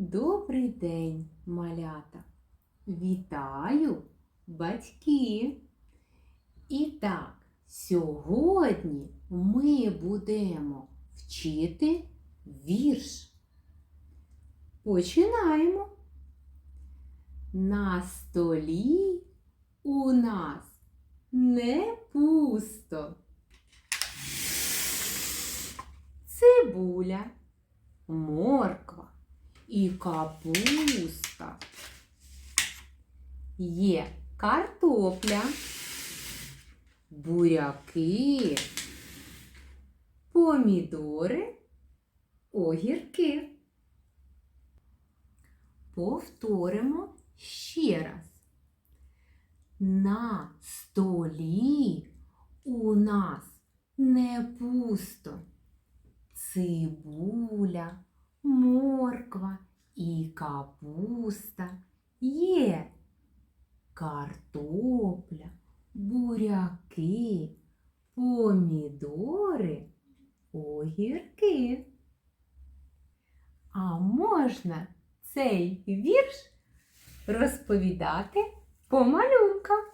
Добрий день, малята! Вітаю, батьки! І так, сьогодні ми будемо вчити вірш. Починаємо. На столі у нас не пусто. Цибуля, морква і капуста. Є картопля, буряки, помідори, огірки. Повторимо ще раз. На столі у нас не пусто. Цибуля, морква і капуста є. Картопля, буряки, помідори, огірки. А можна цей вірш розповідати по малюнкам.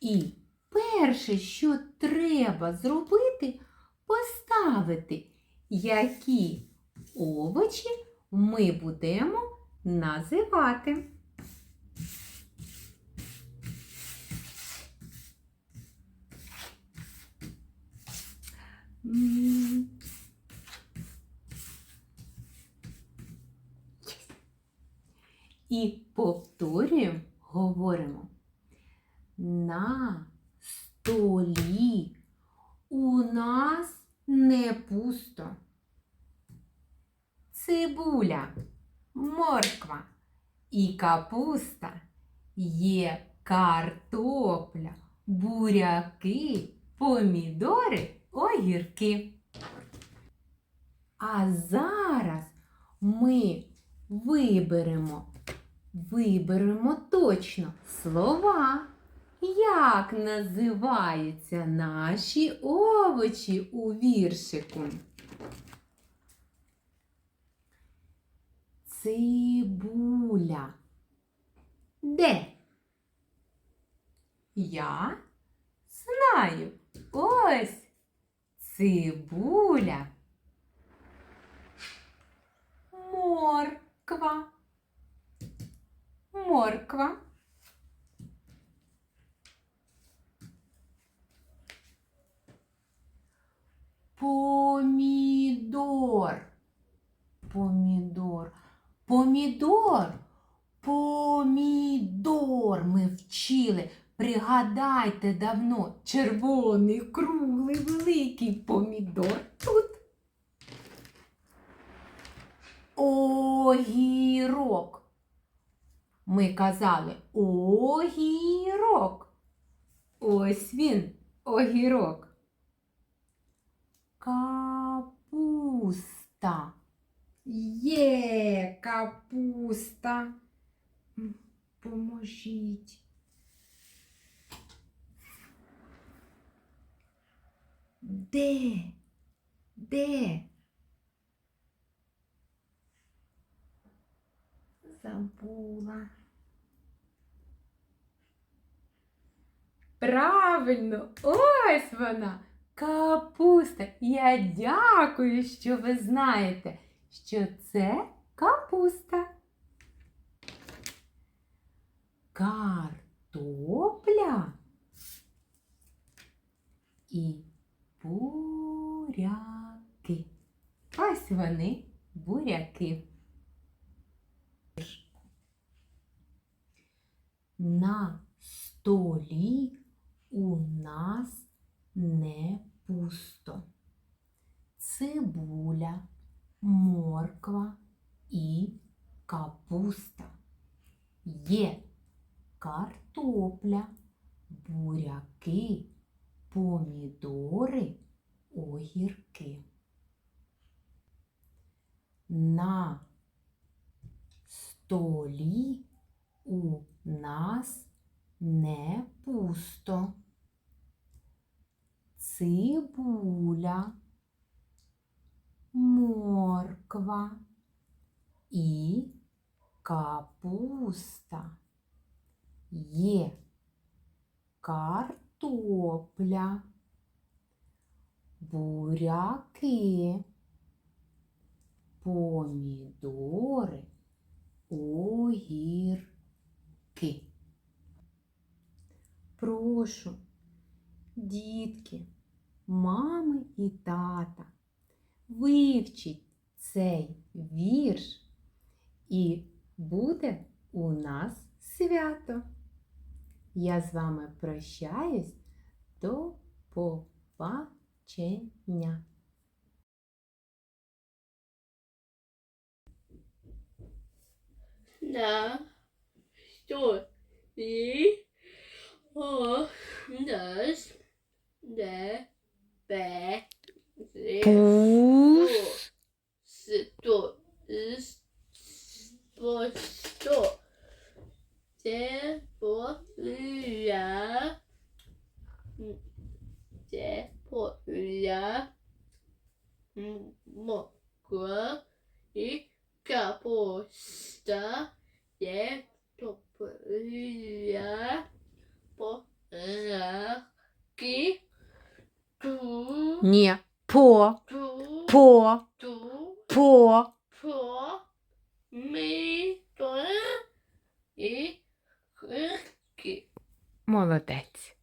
І перше, що треба зробити, поставити, які овочі ми будемо називати. І повторюємо, говоримо. На столі у нас не пусто. Цибуля, морква і капуста є картопля, буряки, помідори, огірки. А зараз ми виберемо, виберемо точно слова. Як називаються наші овочі у віршику? Цибуля. Де? Я знаю. Ось цибуля. Морква. Морква. Помідор. Помідор. Помідор. Помідор. Ми вчили. Пригадайте давно червоний, круглий, великий помідор тут. Огірок. Ми казали огірок. Ось він, огірок. Капуста. Є капуста. Поможіть. Де? Де? Забула. Правильно, ось вона. Капуста. Я дякую, що ви знаєте, що це капуста. Картопля і буряки. Ось вони буряки. На столі у нас не пусто. Цибуля, морква і капуста. Є картопля, буряки, помідори, огірки. На столі у нас не пусто. Цибуля, морква, і капуста. Є картопля, буряки, помідори, огірки. Прошу, дітки, мами і тата, вивчіть цей вірш і буде у нас свято. Я з вами прощаюсь до побачення. На что и о нас не бе Пус. сто сто сто те по я те по я моква и капуста є по. по ми то і хирки. Молодець.